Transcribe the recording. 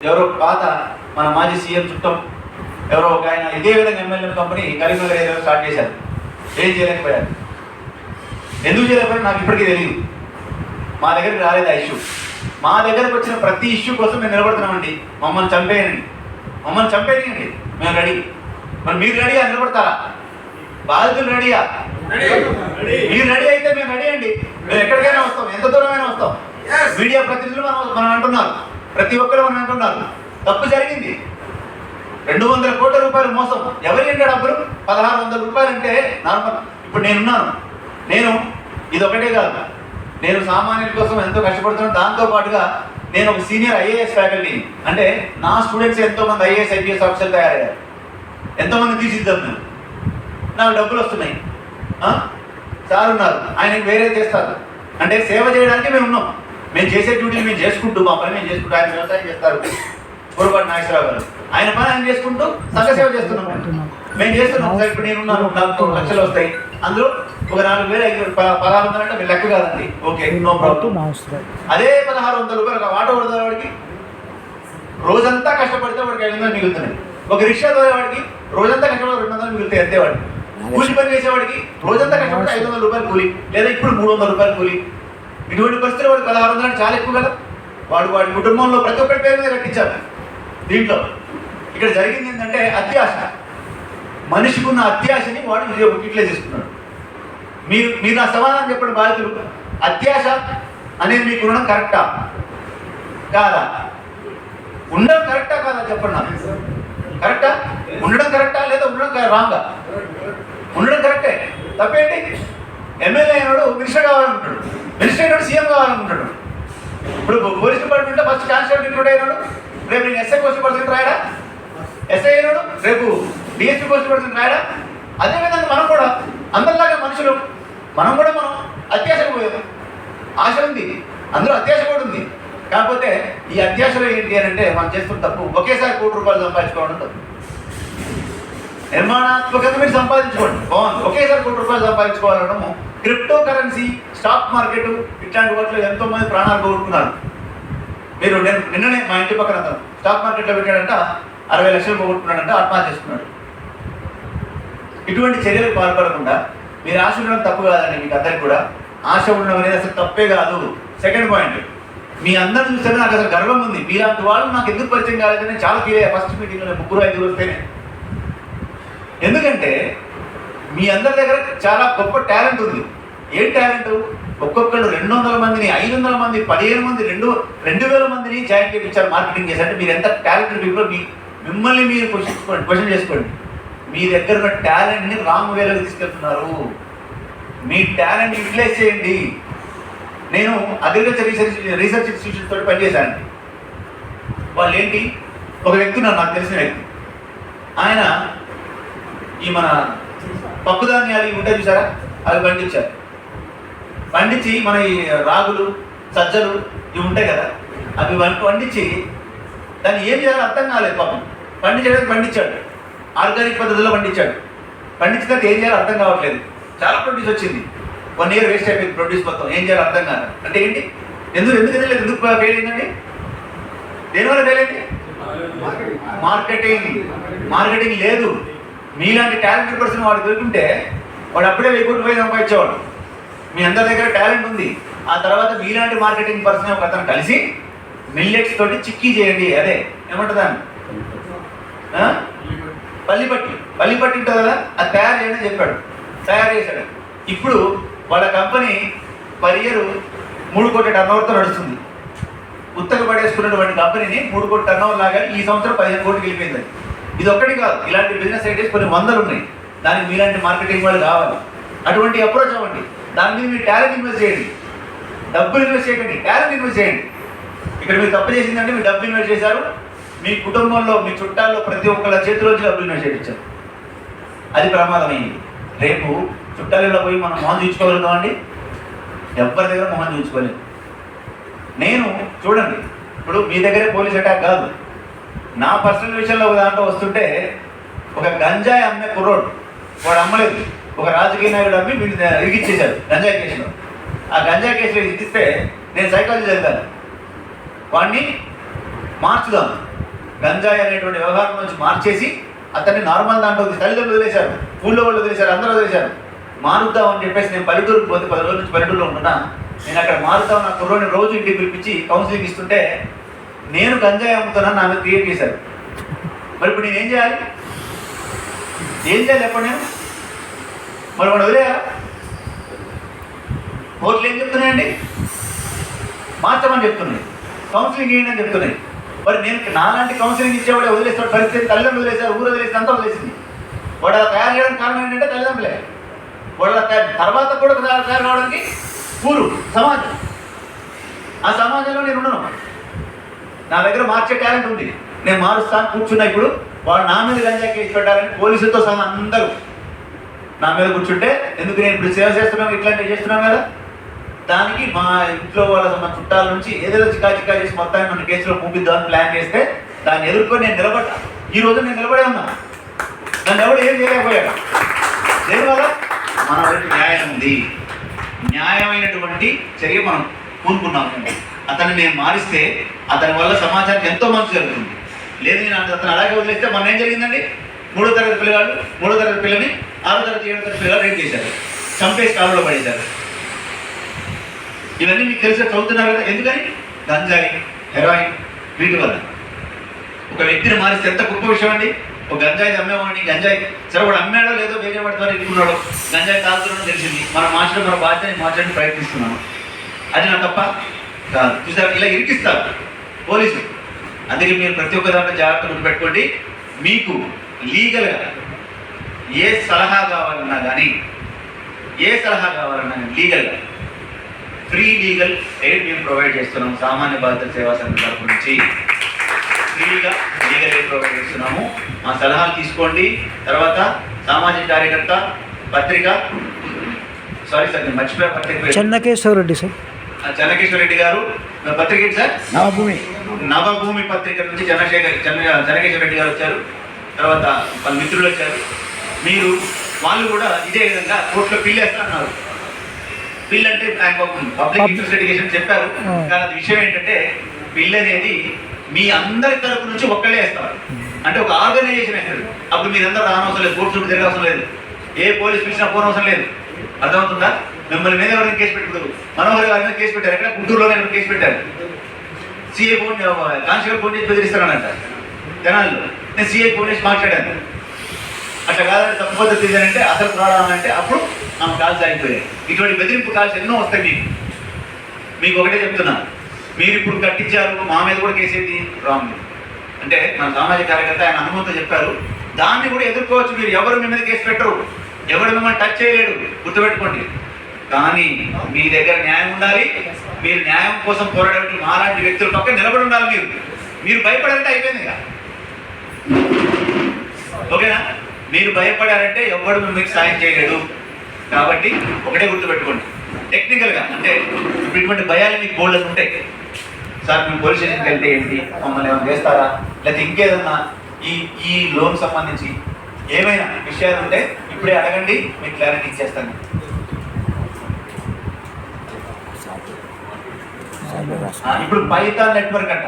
ఎవరో పాత మన మాజీ సీఎం చుట్టం ఎవరో ఒక ఆయన ఇదే విధంగా ఎమ్మెల్యే కంపెనీ కరీంనగర్ ఏరియాలో స్టార్ట్ చేశారు. ఏం చేయలేకపోయారు ఎందుకు చేయలేకపోయారు నాకు ఇప్పటికీ తెలియదు మా దగ్గరికి రాలేదు ఆ ఇష్యూ మా దగ్గరకు వచ్చిన ప్రతి ఇష్యూ కోసం మేము నిలబడుతున్నామండి. మమ్మల్ని చంపేయండి. మమ్మల్ని చంపేయండి. మేము రెడీ. మరి మీరు రెడీగా నిలబడతారా? బాధితులు రెడీయా? మీరు రెడీ అయితే మేము రెడీ అండి. మేము ఎక్కడికైనా వస్తాం. ఎంత దూరమైనా వస్తాం. మీడియా ప్రతినిధులు మనం మనం అంటున్నారు. ప్రతి ఒక్కరు మనం అంటున్నారు తప్పు జరిగింది. రెండు వందల కోట్ల రూపాయలు మోసం. ఎవరి అంటే డబ్బులు పదహారు వందల రూపాయలు అంటే నార్మల్. ఇప్పుడు నేనున్నాను నేను ఇది ఒకటే కాదు. నేను సామాన్యుల కోసం ఎంతో కష్టపడుతున్నాను దాంతో పాటుగా నేను ఒక సీనియర్ ఐఏఎస్ ఫ్యాకల్టీ. అంటే నా స్టూడెంట్స్ ఎంతో మంది ఐఏఎస్ ఐపీఎస్ ఆఫీసర్లు తయారయ్యారు. ఎంతోమంది తీసిద్దాం నేను? నాకు డబ్బులు వస్తున్నాయి. సార్ ఉన్నారు. ఆయన వేరే చేస్తారు. అంటే సేవ చేయడానికి మేము ఉన్నాం. మేము చేసే డ్యూటీలు మేము చేసుకుంటూ మా పని మేము చేసుకుంటూ ఆయన వ్యవసాయం చేస్తారు. పొరపాటు నాగేశ్వరరావు గారు. ఆయన పని ఆయన చేసుకుంటూ సంఘసేవ చేస్తున్నాం. మేము. చేస్తున్నాం సార్ ఇప్పుడు నేను ఉన్నాను నాకు లక్షలు వస్తాయి. అందులో ఒక నాలుగు వేలు ఐదు పదహారు వందలు అంటే మీరు లెక్క కాదండి. Okay no problem. అదే పదహారు వందల రూపాయలు ఆటో పడతారు వాడికి. రోజంతా కష్టపడితే వాడికి ఐదు వందలు మిగులుతున్నాయి. ఒక రిక్షా వాడికి రోజంతా కష్టపడి రెండు వందలు మిగులుతాయి అంతే వాడికి. కూలి పని చేసేవాడికి రోజంతా కష్టపడి ఐదు వందల రూపాయలు కూలి. లేదా ఇప్పుడు మూడు వందల రూపాయలు కూలి. ఇటువంటి పరిస్థితులు వాడు పదహారు వందలు చాలా ఎక్కువ కదా? వాడు వాడి కుటుంబంలో ప్రతి ఒక్కరి పేరు మీద కట్టించాలి దీంట్లో ఇక్కడ జరిగింది ఏంటంటే అత్యాశ. మనిషికి ఉన్న అత్యాశని వాడు యూటిలైజ్ చేసుకున్నాడు మీరు మీరు నా సమాధానం చెప్పండి బాధితులు. అత్యాశ అనేది మీకు ఉండడం కరెక్టా? కాదా? ఉండడం కరెక్టా కాదా చెప్పండి నాకు? కరెక్టా? ఉండడం కరెక్టా లేదా ఉండడం రాంగా? ఉండడం కరెక్టే. తప్పేంటి? ఎమ్మెల్యే అయినాడు మినిస్టర్ కావాలనుకుంటాడు అయినాడు సీఎం కావాలనుకుంటాడు. ఇప్పుడు పోలీస్ డిపార్ట్మెంట్లో ఫస్ట్ కానిస్టేబుల్ రిక్రూట్ అయినాడు. రేపు నేను ఎస్ఐ పోస్ట్ పర్సెంట్ రాయడా? ఎస్ఐ అయినాడు. రేపు డిఎస్పీ పోస్ట్ పర్సెంట్ రాయడా? అదేవిధంగా మనం కూడా అందరిలాగా మనుషులు మనం కూడా మనం అత్యాశకు పోయాం ఆశ ఉంది. అందులో అత్యాశ కూడా ఉంది. కాకపోతే ఈ అత్యాశలో ఏంటి అని అంటే మనం చేస్తున్న తప్పు ఒకేసారి కోటి రూపాయలు సంపాదించుకోవడం తప్పు. నిర్మాణాత్మకంగా మీరు సంపాదించుకోండి. బాగుంది. ఒకేసారి కోటి రూపాయలు సంపాదించుకోవాలనడము క్రిప్టో కరెన్సీ స్టాక్ మార్కెట్ ఇట్లాంటి వాటిలో ఎంతో మంది ప్రాణాలు పోగొట్టుకున్నారు. మీరు నేను నిన్ననే మా ఇంటి పక్కన స్టాక్ మార్కెట్లో పెట్టాడంట అరవై లక్షలు పోగొట్టుకున్నాడంట ఆత్మహత్య చేసుకున్నాడు. ఇటువంటి చర్యలకు పాల్పడకుండా మీరు ఆశ ఉండడం తప్పు కాదండి మీకు అందరికి కూడా. ఆశ ఉండడం అనేది అసలు తప్పే కాదు. సెకండ్ పాయింట్ మీ అందరిని చూస్తే నాకు అసలు గర్వం ఉంది. మీలాంటి వాళ్ళు నాకు ఎందుకు పరిచయం కాలేదని చాలా ఫీల్ అయ్యా. ఫస్ట్ మీటింగ్లో ముగ్గురు ఐదుగురు వస్తేనే. ఎందుకంటే మీ అందరి దగ్గర చాలా గొప్ప టాలెంట్ ఉంది. ఏం టాలెంట్? ఒక్కొక్కళ్ళు రెండు వందల మందిని ఐదు వందల మంది పదిహేను మంది రెండు రెండు వేల మందిని జాయిన్ చేయించారు మార్కెటింగ్ చేశారంటే మీరు ఎంత టాలెంటెడ్ పీపుల్ మీ మిమ్మల్ని మీరు క్వశ్చన్ క్వశ్చన్ చేసుకోండి. మీ దగ్గర ఉన్న టాలెంట్ని రాంగ్ వేలోకి తీసుకెళ్తున్నారు. మీ టాలెంట్ యూటిలైజ్ చేయండి. నేను అగ్రికల్చర్ రీసెర్చ్ రీసెర్చ్ ఇన్స్టిట్యూషన్ తోటి పనిచేశాను. వాళ్ళు ఏంటి ఒక వ్యక్తి నాకు తెలిసిన వ్యక్తి. ఆయన ఈ మన పప్పు ధాన్యాలు ఇవి ఉంటాయి చూసారా? అవి పండించారు. పండించి మన ఈ రాగులు సజ్జలు ఇవి ఉంటాయి కదా అవి పండించి దాన్ని ఏం చేయాలో అర్థం కాలేదు పాపం. పండించడానికి పండించాడు. ఆర్గానిక్ పద్ధతిలో పండించాడు. పండించిన తర్వాత ఏం చేయాలో అర్థం కావట్లేదు. చాలా ప్రొడ్యూస్ వచ్చింది. వన్ ఇయర్ వేస్ట్ అయిపోయింది ప్రొడ్యూస్ మొత్తం. ఏం చేయాలో అర్థం కాదు. అంటే ఏంటి? ఎందుకు ఎందుకు తెలియలేదు? ఎందుకు ఫెయిల్ అయిందండి? దేనివల్ల ఫెయిల్ అయింది? మార్కెటింగ్ మార్కెటింగ్ లేదు. మీలాంటి టాలెంటెడ్ పర్సన్ వాడు దొరికింటే వాడు అప్పుడే వెయ్యి కోట్లు పోయి సంపాదించేవాడు. మీ అందరి దగ్గర టాలెంట్ ఉంది. ఆ తర్వాత మీలాంటి మార్కెటింగ్ పర్సన్ ఒక అతను కలిసి మిల్లెట్స్ తోటి చిక్కీ చేయండి. అదే ఏమంటుందని పల్లిపట్టి. పల్లిపట్టి ఉంటుంది కదా అది తయారు చేయడం చెప్పాడు. తయారు చేశాడు. ఇప్పుడు వాళ్ళ కంపెనీ పర్ ఇయర్ మూడు కోట్ల టర్న్ ఓవర్తో నడుస్తుంది. ఉత్తగ పడేసుకున్నటువంటి కంపెనీని మూడు కోట్ల టర్న్ ఓవర్ లాగా ఈ సంవత్సరం పదిహేను కోట్లు వెళ్ళిపోయింది ఇది ఒక్కటి కాదు. ఇలాంటి బిజినెస్ ఐడియాస్ కొన్ని వందలు ఉన్నాయి. దానికి మీలాంటి మార్కెటింగ్ వాళ్ళు కావాలి. అటువంటి అప్రోచ్ అవ్వండి. దాని మీద మీరు టాలెంట్ ఇన్వెస్ట్ చేయండి. డబ్బులు ఇన్వెస్ట్ చేయకండి. టాలెంట్ ఇన్వెస్ట్ చేయండి. ఇక్కడ మీరు తప్పు చేసిందంటే మీరు డబ్బు ఇన్వెస్ట్ చేశారు. మీ కుటుంబంలో మీ చుట్టాల్లో ప్రతి ఒక్కళ్ళ చేతిలోంచి డబ్బులు ఇన్వెస్ట్ చేయించారు. అది ప్రమాదమైంది. రేపు చుట్టాలలో పోయి మనం మొహం చూసుకోగలుగుతామండి ఎవరి దగ్గర మొహం చూపించుకోలేదు నేను చూడండి. ఇప్పుడు మీ దగ్గరే పోలీస్ అటాక్ కాదు. నా పర్సనల్ విషయంలో ఒక దాంట్లో వస్తుంటే ఒక గంజాయి అమ్మే కుర్రోడు వాడు అమ్మలేదు. ఒక రాజకీయ నాయకుడు అమ్మి వీడిని ఇరిగిచ్చేశాడు గంజాయి కేసులో. ఆ గంజాయి కేసులో ఇరిగిస్తే నేను సైకాలజీ చదివాను. వాడిని మార్చుదాం. గంజాయి అనేటువంటి వ్యవహారం నుంచి మార్చేసి అతన్ని నార్మల్ దాంట్లో తల్లిదండ్రులు వదిలేశారు. ఊళ్ళో వాళ్ళు వదిలేశారు. అందరూ వదిలేశారు. మారుద్దాం అని చెప్పేసి నేను పల్లెటూరుకు పోతే పది రోజుల నుంచి పల్లెటూరులో ఉంటున్నా. నేను అక్కడ మారుద్దాం నా కుర్రోని రోజు ఇంటికి పిలిపించి కౌన్సిలింగ్ ఇస్తుంటే నేను గంజాయి అమ్ముతున్నాను నా మీద క్రియేట్ చేశారు. మరి ఇప్పుడు నేను ఏం చేయాలి? ఏం చేయాలి చెప్పండి నేను? మరి వాడు వదిలేయాలా కోర్టులు ఏం చెప్తున్నాయండి? మార్చమని చెప్తున్నాయి. కౌన్సిలింగ్ చేయండి అని చెప్తున్నాయి. మరి నేను నాలాంటి కౌన్సిలింగ్ ఇచ్చేవాడే వదిలేస్తాడు పరిస్థితి తల్లిదండ్రులు వదిలేశారు ఊరు వదిలేసి అంతా వదిలేసింది. వాడు అలా తయారు చేయడానికి కారణం ఏంటంటే తల్లిదండ్రులే. వాళ్ళ తర్వాత కూడా తయారు కావడానికి ఊరు సమాజం. ఆ సమాజంలో నేను ఉన్నాను నా దగ్గర మార్చే టాలెంట్ ఉంది. నేను మారుస్తాను కూర్చున్నా ఇప్పుడు. వాడు నా మీద గంజా కేసు పెట్టాలని పోలీసులతో సహా అందరూ నా మీద కూర్చుంటే ఎందుకు నేను ఇప్పుడు సేవ చేస్తున్నాం ఇట్లాంటివి చేస్తున్నాం కదా? దానికి మా ఇంట్లో వాళ్ళ మా చుట్టాల నుంచి ఏదైనా చికా చికా చేసి మొత్తాన్ని మన కేసులో పంపిద్దామని ప్లాన్ చేస్తే దాన్ని ఎదుర్కొని నేను నిలబడ్డా. ఈ రోజు నేను నిలబడే ఉన్నా. నన్ను ఎవడు ఏం చేయలేకపోయాడు. దేనివల్ల? మన వైపు న్యాయం ఉంది. న్యాయమైనటువంటి చర్య మనం కూనుకున్నాం అతన్ని నేను మారిస్తే అతని వల్ల సమాజానికి ఎంతో మంచి జరుగుతుంది. లేదు నేను అతను అలాగే వదిలేస్తే మన ఏం జరిగిందండి? మూడో తరగతి పిల్లగాడు మూడో తరగతి పిల్లని ఆరో తరగతి ఏడో తరగతి పిల్లలు రేట్ చేశారు. చంపేసి కాలంలో పడేశారు. ఇవన్నీ మీకు తెలిసే చదువుతున్నారు కదా? ఎందుకని? గంజాయి హెరాయిన్ వీటి వల్ల. ఒక వ్యక్తిని మారిస్తే ఎంత గొప్ప విషయం అండి? ఒక గంజాయి అమ్మేవాడిని గంజాయి సరే వాడు అమ్మాడో లేదో వేరే వాడి ద్వారా ఇట్టుకున్నాడో గంజాయి తాగుతున్నాడో తెలిసింది. మనం మార్చడం మన బాధ్యతని మార్చడానికి ప్రయత్నిస్తున్నాము. అది నా తప్ప కాదు. చూసారు ఇలా ఇరికిస్తారు పోలీసు అందుకే మీరు ప్రతి ఒక్క దాంట్లో జాగ్రత్త గుర్తుపెట్టుకోండి. మీకు లీగల్గా ఏ సలహా కావాలన్నా కానీ ఏ సలహా కావాలన్నా కానీ లీగల్గా ఫ్రీ లీగల్ ఎయిడ్ మేము ప్రొవైడ్ చేస్తున్నాం. సామాన్య బాధితుల సేవా సంఘం తరపు నుంచి ఫ్రీగా లీగల్ ఎయిడ్ ప్రొవైడ్ చేస్తున్నాము. మా సలహాలు తీసుకోండి. తర్వాత సామాజిక కార్యకర్త పత్రిక సారీ సార్ నేను మర్చిపోయా పత్రిక చెన్నకేశ్వర రెడ్డి సార్. చెన్నకేశ్వర రెడ్డి గారు పత్రిక సార్? నవభూమి. నవభూమి పత్రిక నుంచి చంద్రశేఖర్ చంద్ర చంద్రకేశ్వర రెడ్డి గారు వచ్చారు. తర్వాత వాళ్ళ మిత్రులు వచ్చారు. మీరు వాళ్ళు కూడా ఇదే విధంగా కోర్టులో పిల్లు వేస్తున్నారు పిల్ అంటే పబ్లిక్ ఇంట్రెస్ట్ ఎడ్యుకేషన్ చెప్పారు. కానీ విషయం ఏంటంటే పిల్ అనేది మీ అందరి తరపు నుంచి ఒక్కళ్ళే వేస్తారు. అంటే ఒక ఆర్గనైజేషన్ వేస్తారు. అప్పుడు మీరందరూ రానవసరం లేదు కోర్టు చుట్టూ తిరగవసరం లేదు. ఏ పోలీస్ పిలిచినా పోనవసరం లేదు. అర్థమవుతుందా? మిమ్మల్ని మీద ఎవరైనా కేసు పెట్టుకోరు మనోహర్ గారి మీద కేసు పెట్టారు. ఎక్కడ? గుంటూరులోనే ఎక్కడ కేసు పెట్టారు? సిఏ ఫోన్ కానిస్టేబుల్ ఫోన్ చేసి బెదిరిస్తానంట జనాల్లో నేను సిఏ ఫోన్ చేసి మాట్లాడాను. అట్లా కాదని తప్పు పద్ధతి అంటే అసలు ప్రాణం అంటే అప్పుడు ఆమె కాల్స్ ఆగిపోయాయి. ఇటువంటి బెదిరింపు కాల్స్ ఎన్నో వస్తాయి మీకు. మీకు ఒకటే చెప్తున్నా. మీరు ఇప్పుడు కట్టించారు మా మీద కూడా కేసేది రాంగ్ అంటే మన సామాజిక కార్యకర్త ఆయన అనుభవంతో చెప్పారు. దాన్ని కూడా ఎదుర్కోవచ్చు మీరు. ఎవరు మీ మీద కేసు పెట్టరు. ఎవరు మిమ్మల్ని టచ్ చేయలేడు. గుర్తుపెట్టుకోండి. కానీ మీ దగ్గర న్యాయం ఉండాలి. మీరు న్యాయం కోసం పోరాడేటువంటి మాలాంటి వ్యక్తుల పక్క నిలబడి ఉండాలి మీరు. మీరు భయపడాలంటే అయిపోయింది ఇక. ఓకేనా? మీరు భయపడారంటే ఎవడు మీకు సాయం చేయలేడు. కాబట్టి ఒకటే గుర్తుపెట్టుకోండి. టెక్నికల్గా అంటే ఇప్పుడు ఇటువంటి భయాలు మీకు బోల్డ్ ఉంటాయి. సార్ మేము పోలీస్ స్టేషన్కి వెళ్తే ఏంటి? మమ్మల్ని ఏమైనా చేస్తారా? లేకపోతే ఇంకేదన్నా ఈ ఈ లోన్ సంబంధించి ఏమైనా విషయాలు ఉంటే ఇప్పుడే అడగండి మీకు క్లారిటీ ఇచ్చేస్తాను. ఇప్పుడు పైథాన్ నెట్వర్క్ అంట.